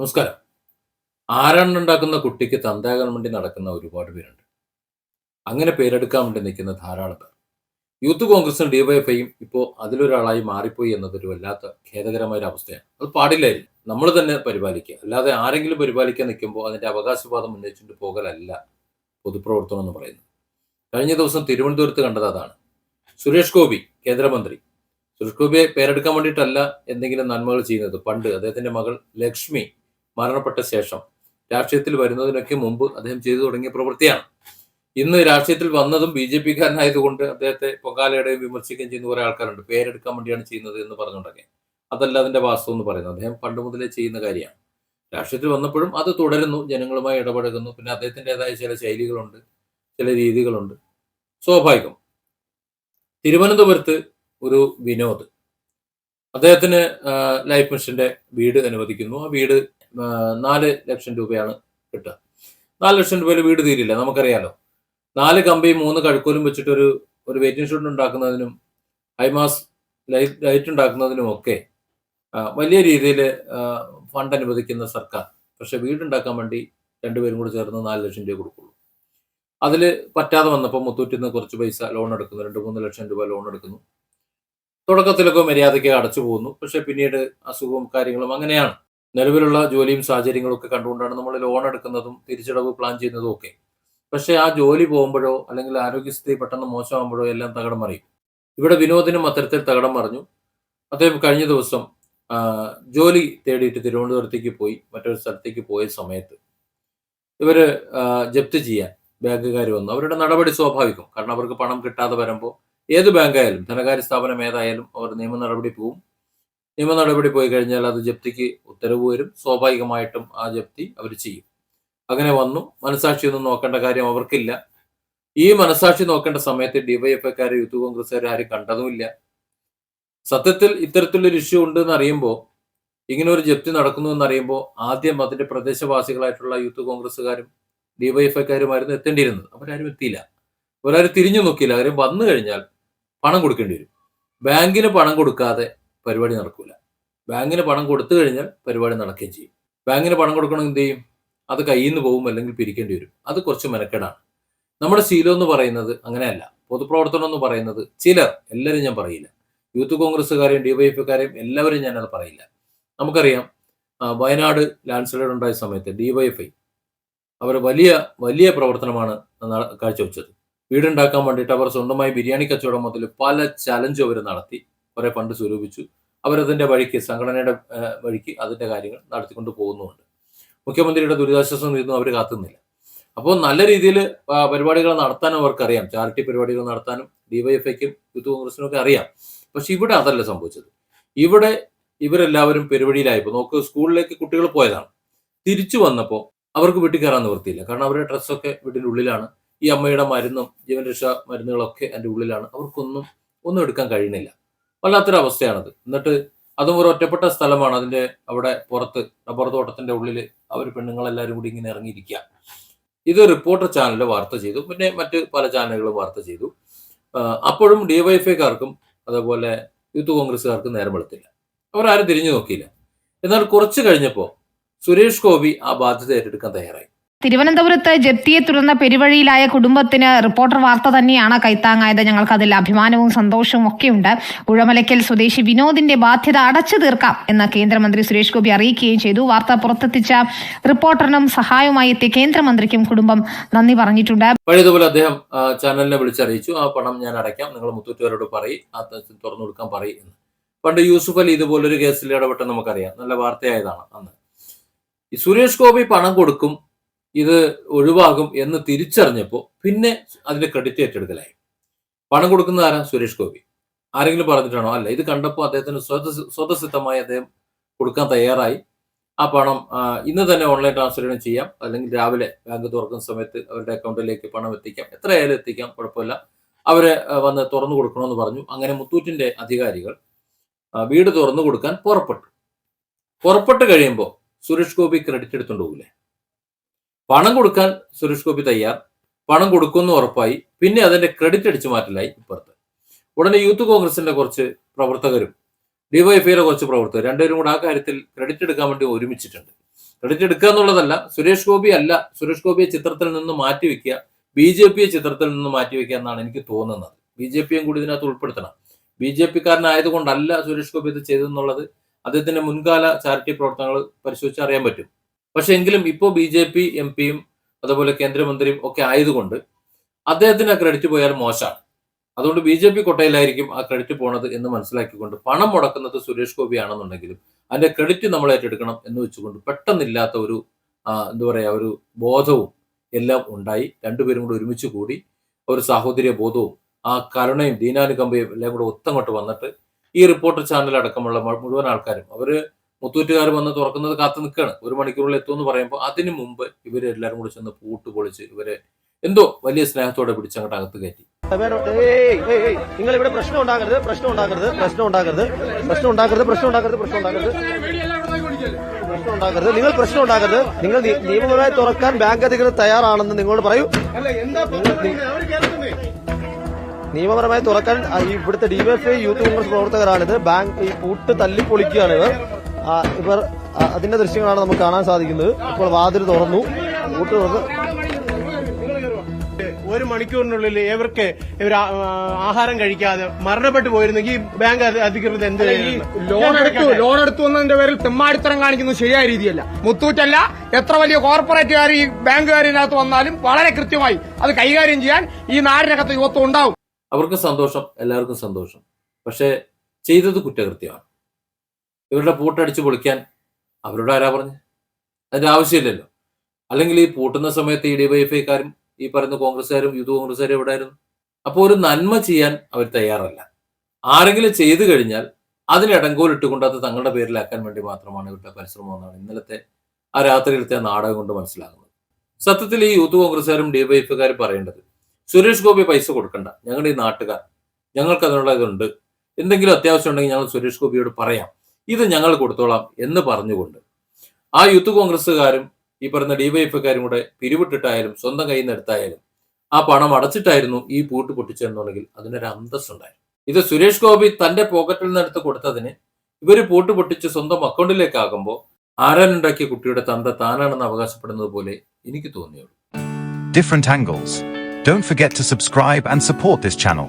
നമസ്കാരം. ആരാണ്ടുണ്ടാക്കുന്ന കുട്ടിക്ക് തന്തയാകാൻ വേണ്ടി നടക്കുന്ന ഒരുപാട് പേരുണ്ട്. അങ്ങനെ പേരെടുക്കാൻ വേണ്ടി നിൽക്കുന്ന ധാരാളം പേർ. യൂത്ത് കോൺഗ്രസും ഡിവൈഎഫ്ഐയും ഇപ്പോൾ അതിലൊരാളായി മാറിപ്പോയി എന്നതൊരു വല്ലാത്ത ഖേദകരമായ ഒരു അവസ്ഥയാണ്. അത് പാടില്ലായിരുന്നു നമ്മൾ തന്നെ പരിപാലിക്കുക. അല്ലാതെ ആരെങ്കിലും പരിപാലിക്കാൻ നിൽക്കുമ്പോൾ അതിന്റെ അവകാശവാദം ഉന്നയിച്ചുകൊണ്ട് പോകലല്ല പൊതുപ്രവർത്തനം എന്ന് പറയുന്നത്. കഴിഞ്ഞ ദിവസം തിരുവനന്തപുരത്ത് കണ്ടത് അതാണ്. സുരേഷ് ഗോപി കേന്ദ്രമന്ത്രി. സുരേഷ് ഗോപിയെ പേരെടുക്കാൻ വേണ്ടിയിട്ടല്ല എന്തെങ്കിലും നന്മകൾ ചെയ്യുന്നത്. പണ്ട് അദ്ദേഹത്തിന്റെ മകൾ ലക്ഷ്മി മരണപ്പെട്ട ശേഷം. രാഷ്ട്രീയത്തിൽ വരുന്നതിനൊക്കെ മുമ്പ് അദ്ദേഹം ചെയ്തു തുടങ്ങിയ പ്രവൃത്തിയാണ്. ഇന്ന് രാഷ്ട്രീയത്തിൽ വന്നതും ബി ജെ പിക്കാരനായതുകൊണ്ട് അദ്ദേഹത്തെ പൊങ്കാലയുടെയും വിമർശിക്കുകയും ചെയ്യുന്ന കുറെ ആൾക്കാരുണ്ട്. പേരെടുക്കാൻ വേണ്ടിയാണ് ചെയ്യുന്നത് എന്ന് പറഞ്ഞുകൊണ്ടൊക്കെ. അതല്ല അതിന്റെ വാസ്തവം എന്ന് പറയുന്നത്. അദ്ദേഹം പണ്ട് മുതലേ ചെയ്യുന്ന കാര്യമാണ്. രാഷ്ട്രീയത്തിൽ വന്നപ്പോഴും അത് തുടരുന്നു. ജനങ്ങളുമായി ഇടപഴകുന്നു. പിന്നെ അദ്ദേഹത്തിന്റെതായ ചില ശൈലികളുണ്ട്. ചില രീതികളുണ്ട്. സ്വാഭാവികം. തിരുവനന്തപുരത്ത് ഒരു വിനോദ്. അദ്ദേഹത്തിന് ലൈഫ് മിഷന്റെ വീട് അനുവദിക്കുന്നു. ആ വീട് നാല് ലക്ഷം രൂപയാണ് കിട്ടുക. നാല് ലക്ഷം രൂപയിൽ വീട് തീരില്ല നമുക്കറിയാലോ. നാല് കമ്പിയും മൂന്ന് കഴുക്കോലും വെച്ചിട്ട് ഒരു ഒരു വെയിറ്റിംഗ് ഷെഡ് ഉണ്ടാക്കുന്നതിനും ഹൈമാസ് ലൈറ്റ് ലൈറ്റ് ഉണ്ടാക്കുന്നതിനും ഒക്കെ വലിയ രീതിയിൽ ഫണ്ട് അനുവദിക്കുന്ന സർക്കാർ. പക്ഷെ വീടുണ്ടാക്കാൻ വേണ്ടി രണ്ടുപേരും കൂടി ചേർന്ന് നാല് ലക്ഷം രൂപ കൊടുക്കുള്ളൂ. അതിൽ പറ്റാതെ വന്നപ്പോൾ മുത്തൂറ്റിൽ നിന്ന് കുറച്ച് പൈസ ലോൺ എടുക്കുന്നു. രണ്ട് മൂന്ന് ലക്ഷം രൂപ ലോൺ എടുക്കുന്നു. തുടക്കത്തിലൊക്കെ മര്യാദയ്ക്ക് അടച്ചു പോകുന്നു. പക്ഷെ പിന്നീട് അസുഖവും കാര്യങ്ങളും അങ്ങനെയാണ്. നിലവിലുള്ള ജോലിയും സാഹചര്യങ്ങളും ഒക്കെ കണ്ടുകൊണ്ടാണ് നമ്മൾ ലോൺ എടുക്കുന്നതും തിരിച്ചടവ് പ്ലാൻ ചെയ്യുന്നതും ഒക്കെ. പക്ഷെ ആ ജോലി പോകുമ്പോഴോ അല്ലെങ്കിൽ ആരോഗ്യസ്ഥിതി പെട്ടെന്ന് മോശമാകുമ്പോഴോ എല്ലാം തകടം മറിയും. ഇവിടെ വിനോദിനും അത്തരത്തിൽ തകടം മറിഞ്ഞു. അദ്ദേഹം കഴിഞ്ഞ ദിവസം ജോലി തേടിയിട്ട് തിരുവനന്തപുരത്തേക്ക് പോയി മറ്റൊരു സ്ഥലത്തേക്ക് പോയ സമയത്ത് ഇവർ ആ, ജപ്തി ചെയ്യാൻ ബാങ്കുകാർ വന്നു. അവരുടെ നടപടി സ്വാഭാവികം. കാരണം അവർക്ക് പണം കിട്ടാതെ വരുമ്പോൾ ഏത് ബാങ്കായാലും ധനകാര്യ സ്ഥാപനം ഏതായാലും അവർ നിയമ നടപടി പോവും നിയമ നടപടി പോയി കഴിഞ്ഞാൽ അത് ജപ്തിക്ക് ഉത്തരവ് വരും. സ്വാഭാവികമായിട്ടും ആ ജപ്തി അവർ ചെയ്യും. അങ്ങനെ വന്നു. മനസാക്ഷിയൊന്നും നോക്കേണ്ട കാര്യം അവർക്കില്ല. ഈ മനസാക്ഷി നോക്കേണ്ട സമയത്ത് ഡിവൈഎഫ്ഐക്കാർ യൂത്ത് കോൺഗ്രസ്സുകാർ ആരും കണ്ടതുമില്ല. സത്യത്തിൽ ഇത്തരത്തിലൊരു ഇഷ്യൂ ഉണ്ട് എന്ന് അറിയുമ്പോൾ ഇങ്ങനെ ഒരു ജപ്തി നടക്കുന്നു എന്നറിയുമ്പോൾ ആദ്യം അതിന്റെ പ്രദേശവാസികളായിട്ടുള്ള യൂത്ത് കോൺഗ്രസ്സുകാരും ഡിവൈഎഫ്ഐക്കാരുമായിരുന്നു എത്തേണ്ടിയിരുന്നത്. അവരാരും എത്തിയില്ല. അവരാരും തിരിഞ്ഞു നോക്കിയില്ല. അവർ വന്നു കഴിഞ്ഞാൽ പണം കൊടുക്കേണ്ടി വരും. ബാങ്കിന് പണം കൊടുക്കാതെ പരിപാടി നടക്കൂല. ബാങ്കിന് പണം കൊടുത്തു കഴിഞ്ഞാൽ പരിപാടി നടക്കുകയും ചെയ്യും. ബാങ്കിന് പണം കൊടുക്കണമെങ്കിൽ എന്ത് ചെയ്യും? അത് കയ്യിൽ നിന്ന് പോകും അല്ലെങ്കിൽ പിരിക്കേണ്ടി വരും. അത് കുറച്ച് മെനക്കെടാണ്. നമ്മുടെ ശീലം എന്ന് പറയുന്നത് അങ്ങനെയല്ല. പൊതുപ്രവർത്തനം എന്ന് പറയുന്നത് ചിലർ എല്ലാവരും ഞാൻ പറയില്ല. യൂത്ത് കോൺഗ്രസ്സുകാരെയും ഡിവൈഎഫ്കാരെയും എല്ലാവരും ഞാനത് പറയില്ല. നമുക്കറിയാം വയനാട് ലാൻഡ് സ്ലൈഡ് ഉണ്ടായ സമയത്ത് ഡിവൈഎഫ്ഐ അവർ വലിയ വലിയ പ്രവർത്തനമാണ് കാഴ്ചവെച്ചത്. വീടുണ്ടാക്കാൻ വേണ്ടിയിട്ട് അവർ സ്വന്തമായി ബിരിയാണി കച്ചവടം മുതൽ പല ചലഞ്ചും അവർ നടത്തി. കുറെ ഫണ്ട് സ്വരൂപിച്ചു. അവരതിന്റെ വഴിക്ക് സംഘടനയുടെ വഴിക്ക് അതിന്റെ കാര്യങ്ങൾ നടത്തിക്കൊണ്ട് പോകുന്നുമുണ്ട്. മുഖ്യമന്ത്രിയുടെ ദുരിതാശ്വാസ നിന്നും അവർ കാത്തുന്നില്ല. അപ്പോൾ നല്ല രീതിയിൽ പരിപാടികൾ നടത്താനും അവർക്കറിയാം. ചാരിറ്റി പരിപാടികൾ നടത്താനും ഡിവൈഎഫ്ഐക്കും യൂത്ത് കോൺഗ്രസിനും ഒക്കെ അറിയാം. പക്ഷെ ഇവിടെ അതല്ല സംഭവിച്ചത്. ഇവിടെ ഇവരെല്ലാവരും പെരുവഴിയിലായപ്പോൾ നോക്ക് സ്കൂളിലേക്ക് കുട്ടികൾ പോയതാണ്. തിരിച്ചു വന്നപ്പോൾ അവർക്ക് വീട്ടിൽ കയറാൻ നിവൃത്തിയില്ല. കാരണം അവരുടെ ഡ്രസ്സൊക്കെ വീട്ടിന്റെ ഉള്ളിലാണ്. ഈ അമ്മയുടെ മരുന്നും ജീവൻ രക്ഷാ മരുന്നുകളൊക്കെ എന്റെ ഉള്ളിലാണ്. അവർക്കൊന്നും ഒന്നും എടുക്കാൻ കഴിയുന്നില്ല. വല്ലാത്തൊരു അവസ്ഥയാണത്. എന്നിട്ട് അതും ഒരു ഒറ്റപ്പെട്ട സ്ഥലമാണ്. അതിന്റെ അവിടെ പുറത്ത് റബ്ബർ തോട്ടത്തിന്റെ ഉള്ളിൽ അവർ പെണ്ണുങ്ങളെല്ലാവരും കൂടി ഇങ്ങനെ ഇറങ്ങിയിരിക്കുക ഇത് റിപ്പോർട്ടർ ചാനൽ വാർത്ത ചെയ്തു. പിന്നെ മറ്റ് പല ചാനലുകളും വാർത്ത ചെയ്തു. അപ്പോഴും അപ്പോഴും ഡിവൈഎഫ്ഐക്കാർക്കും അതേപോലെ യൂത്ത് കോൺഗ്രസ്സുകാർക്കും നേരം വെളുത്തില്ല. അവരാരും തിരിഞ്ഞു നോക്കിയില്ല. എന്നാൽ കുറച്ച് കഴിഞ്ഞപ്പോൾ സുരേഷ് ഗോപി ആ ബാധ്യത ഏറ്റെടുക്കാൻ തയ്യാറായി. തിരുവനന്തപുരത്ത് ജപ്തിയെ തുടർന്ന് പെരുവഴിയിലായ കുടുംബത്തിന് റിപ്പോർട്ടർ വാർത്ത തന്നെയാണ് കൈത്താങ്ങായത്. ഞങ്ങൾക്ക് അതിൽ അഭിമാനവും സന്തോഷവും ഒക്കെയുണ്ട്. ഉഴമലയ്ക്കൽ സ്വദേശി വിനോദിന്റെ ബാധ്യത അടച്ചു തീർക്കാം എന്ന് കേന്ദ്രമന്ത്രി സുരേഷ് ഗോപി അറിയിക്കുകയും ചെയ്തു. വാർത്ത പുറത്തെത്തിച്ച റിപ്പോർട്ടറിനും സഹായവുമായി എത്തിയ കേന്ദ്രമന്ത്രിക്കും കുടുംബം നന്ദി പറഞ്ഞിട്ടുണ്ട്. അദ്ദേഹം ചാനലിനെ വിളിച്ചറിയിച്ചു. ആ പണം ഞാൻ അടയ്ക്കാം. നിങ്ങൾ മുത്തൂറ്റുകാരോട് പറയും. തുറന്നു കൊടുക്കാൻ പറയും എന്ന്. പണ്ട് യൂസുഫ് അലി ഇതുപോലൊരു കേസിൽ ഇടപെട്ടെന്ന് നമുക്കറിയാം. നല്ല വാർത്തയായതാണ് അന്ന്. സുരേഷ് ഗോപി പണം കൊടുക്കും. ഇത് ഒഴിവാകും എന്ന് തിരിച്ചറിഞ്ഞപ്പോൾ പിന്നെ അതിന്റെ ക്രെഡിറ്റ് ഏറ്റെടുക്കലായി. പണം കൊടുക്കുന്ന ആരാ? സുരേഷ് ഗോപി. ആരെങ്കിലും പറഞ്ഞിട്ടാണോ? അല്ല ഇത് കണ്ടപ്പോൾ അദ്ദേഹത്തിന് സ്വത സ്വതസിദ്ധമായി അദ്ദേഹം കൊടുക്കാൻ തയ്യാറായി. ആ പണം ഇന്ന് തന്നെ ഓൺലൈൻ ട്രാൻസ്ഫർ ചെയ്യാം. അല്ലെങ്കിൽ രാവിലെ ബാങ്ക് തുറക്കുന്ന സമയത്ത് അവരുടെ അക്കൗണ്ടിലേക്ക് പണം എത്തിക്കാം. എത്രയായാലും എത്തിക്കാം കുഴപ്പമില്ല. അവരെ വന്ന് തുറന്നു കൊടുക്കണമെന്ന് പറഞ്ഞു. അങ്ങനെ മുത്തൂറ്റിന്റെ അധികാരികൾ വീട് തുറന്നു കൊടുക്കാൻ പുറപ്പെട്ടു. പുറപ്പെട്ട് കഴിയുമ്പോൾ സുരേഷ് ഗോപി ക്രെഡിറ്റ് എടുത്തുകൊണ്ട് പോകില്ലേ പണം കൊടുക്കാൻ സുരേഷ് ഗോപി തയ്യാർ. പണം കൊടുക്കുമെന്ന് ഉറപ്പായി. പിന്നെ അതിന്റെ ക്രെഡിറ്റ് അടിച്ചു മാറ്റലായി ഇപ്പുറത്ത്. ഉടനെ യൂത്ത് കോൺഗ്രസിന്റെ കുറച്ച് പ്രവർത്തകരും ഡിവൈഎഫ്ഐയിലെ കുറച്ച് പ്രവർത്തകർ രണ്ടുപേരും കൂടെ ആ കാര്യത്തിൽ ക്രെഡിറ്റ് എടുക്കാൻ വേണ്ടി ഒരുമിച്ചിട്ടുണ്ട്. ക്രെഡിറ്റ് എടുക്കുക എന്നുള്ളതല്ല സുരേഷ് ഗോപി അല്ല സുരേഷ് ഗോപിയെ ചിത്രത്തിൽ നിന്ന് മാറ്റി വെക്കുക ബി ജെ പിയെ ചിത്രത്തിൽ നിന്ന് മാറ്റി വെക്കുക എന്നാണ് എനിക്ക് തോന്നുന്നത്. ബി ജെ പിയും കൂടി ഇതിനകത്ത് ഉൾപ്പെടുത്തണം. ബി ജെ പിക്കാരനായതുകൊണ്ടല്ല സുരേഷ് ഗോപി ഇത് ചെയ്തതെന്നുള്ളത്. അദ്ദേഹത്തിന്റെ മുൻകാല ചാരിറ്റി പ്രവർത്തനങ്ങൾ പരിശോധിച്ച് അറിയാൻ പറ്റും. പക്ഷെ എങ്കിലും ഇപ്പോൾ ബി ജെ പി എം പിയും അതുപോലെ കേന്ദ്രമന്ത്രിയും ഒക്കെ ആയതുകൊണ്ട് അദ്ദേഹത്തിന് ആ ക്രെഡിറ്റ് പോയാൽ മോശമാണ്. അതുകൊണ്ട് ബി ജെ പി കൊട്ടയിലായിരിക്കും ആ ക്രെഡിറ്റ് പോണത് എന്ന് മനസ്സിലാക്കിക്കൊണ്ട് പണം മുടക്കുന്നത് സുരേഷ് ഗോപി ആണെന്നുണ്ടെങ്കിലും അതിന്റെ ക്രെഡിറ്റ് നമ്മൾ ഏറ്റെടുക്കണം എന്ന് വെച്ചുകൊണ്ട് പെട്ടെന്നില്ലാത്ത ഒരു എന്താ പറയാ ഒരു ബോധവും എല്ലാം ഉണ്ടായി. രണ്ടുപേരും കൂടി ഒരുമിച്ച് കൂടി ഒരു സാഹോദര്യ ബോധവും ആ കരുണയും ദീനാനുകമ്പയും എല്ലാം കൂടെ ഒത്തങ്ങോട്ട് വന്നിട്ട് ഈ റിപ്പോർട്ടർ ചാനൽ അടക്കമുള്ള മുഴുവൻ ആൾക്കാരും അവർ മുത്തൂറ്റുകാർ വന്ന് തുറക്കുന്നത് കാത്തു നിൽക്കുകയാണ്. ഒരു മണിക്കൂറിൽ എത്തുമെന്ന് പറയുമ്പോൾ അതിനു മുമ്പ് ഇവരെല്ലാരും കൂടി ചെന്ന് പൂട്ട് പൊളിച്ച് ഇവരെ എന്തോ വലിയ സ്നേഹത്തോടെ പിടിച്ചങ്ങോട്ട് അകത്ത് കയറ്റി. നിങ്ങൾ ഇവിടെ പ്രശ്നം ഉണ്ടാകരുത് പ്രശ്നം ഉണ്ടാക്കരുത് പ്രശ്നം ഉണ്ടാക്കരുത് പ്രശ്നം ഉണ്ടാക്കരുത് പ്രശ്നം ഉണ്ടാക്കരുത് പ്രശ്നം ഉണ്ടാക്കരുത് പ്രശ്നം ഉണ്ടാക്കരുത് നിങ്ങൾ പ്രശ്നം ഉണ്ടാക്കരുത് നിങ്ങൾ നിയമപരമായി തുറക്കാൻ ബാങ്ക് അധികൃതർ തയ്യാറാണെന്ന് നിങ്ങളോട് പറയൂ. നിയമപരമായി തുറക്കാൻ ഇവിടുത്തെ ഡിവൈഎഫ്ഐ യൂത്ത് കോൺഗ്രസ് പ്രവർത്തകരാണിത്. ബാങ്ക് ഈ പൂട്ട് തല്ലിപ്പൊളിക്കുകയാണ് ഇവർ. ഇവർ അതിന്റെ ദൃശ്യങ്ങളാണ് നമുക്ക് കാണാൻ സാധിക്കുന്നത്. ഇപ്പോൾ വാതിൽ തുറന്നു. വോട്ട് തുറന്ന്. ഒരു മണിക്കൂറിനുള്ളിൽ ഇവർക്ക് ഇവർ ആഹാരം കഴിക്കാതെ മരണപ്പെട്ടു പോയിരുന്നെങ്കിൽ ഈ ബാങ്ക് അധികൃതർ എന്ത് ലോൺ എടുത്തു ലോൺ എടുത്തു എന്നതിന്റെ പേരിൽ തെമ്മാടിത്തരം കാണിക്കുന്നത് ശരിയായ രീതിയല്ല. മുത്തൂറ്റല്ല എത്ര വലിയ കോർപ്പറേറ്റുകാർ ഈ ബാങ്കുകാരിനകത്ത് വന്നാലും വളരെ കൃത്യമായി അത് കൈകാര്യം ചെയ്യാൻ ഈ നാടിനകത്ത് യുവത്വം ഉണ്ടാവും. അവർക്ക് സന്തോഷം എല്ലാവർക്കും സന്തോഷം. പക്ഷേ ചെയ്തത് കുറ്റകൃത്യമാണ്. ഇവരുടെ പൂട്ടടിച്ച് പൊളിക്കാൻ അവരോട് ആരാ പറഞ്ഞു? അതിന്റെ ആവശ്യമില്ലല്ലോ. അല്ലെങ്കിൽ ഈ പൂട്ടുന്ന സമയത്ത് ഈ ഡിവൈഎഫ്ഐക്കാരും ഈ പറയുന്ന കോൺഗ്രസ്സുകാരും യൂത്ത് കോൺഗ്രസ്സുകാരും എവിടെ ആയിരുന്നു? അപ്പോൾ ഒരു നന്മ ചെയ്യാൻ അവർ തയ്യാറല്ല. ആരെങ്കിലും ചെയ്തു കഴിഞ്ഞാൽ അതിന് ഇടങ്കോലിട്ടുകൊണ്ട് അത് തങ്ങളുടെ പേരിലാക്കാൻ വേണ്ടി മാത്രമാണ് ഇവരുടെ പരിശ്രമം എന്നാണ് ഇന്നലത്തെ ആ രാത്രിയിലത്തെ നാടകം കൊണ്ട് മനസ്സിലാകുന്നത്. സത്യത്തിൽ ഈ യൂത്ത് കോൺഗ്രസ്സുകാരും ഡിവൈഎഫ്ഐക്കാരും പറയേണ്ടത് സുരേഷ് ഗോപി പൈസ കൊടുക്കണ്ട. ഞങ്ങളുടെ ഈ നാട്ടുകാർ ഞങ്ങൾക്ക് അതിനുള്ള ഇതുണ്ട്. എന്തെങ്കിലും അത്യാവശ്യം ഉണ്ടെങ്കിൽ ഞങ്ങൾ സുരേഷ് ഗോപിയോട് പറയാം. ഇത് ഞങ്ങൾ കൊടുത്തോളാം എന്ന് പറഞ്ഞുകൊണ്ട് ആ യൂത്ത് കോൺഗ്രസ്സുകാരും ഈ പറയുന്ന ഡിവൈഎഫ്ഐക്കാരും കൂടെ പിരിവിട്ടിട്ടായാലും സ്വന്തം കയ്യിൽ നിന്ന് എടുത്തായാലും ആ പണം അടച്ചിട്ടായിരുന്നു ഈ പൂട്ട് പൊട്ടിച്ചെന്നുണ്ടെങ്കിൽ അതിനൊരു അന്തസ്സുണ്ടായിരുന്നു ഇത് സുരേഷ് ഗോപി തന്റെ പോക്കറ്റിൽ നിന്ന് എടുത്ത് കൊടുത്തതിന് ഇവർ പൂട്ട് പൊട്ടിച്ച് സ്വന്തം അക്കൗണ്ടിലേക്കാകുമ്പോൾ ആരാനുണ്ടാക്കിയ കുട്ടിയുടെ തന്ത താനാണെന്ന് അവകാശപ്പെടുന്നത് പോലെ എനിക്ക് തോന്നിയുള്ളൂ. Different angles don't forget to subscribe and support this channel.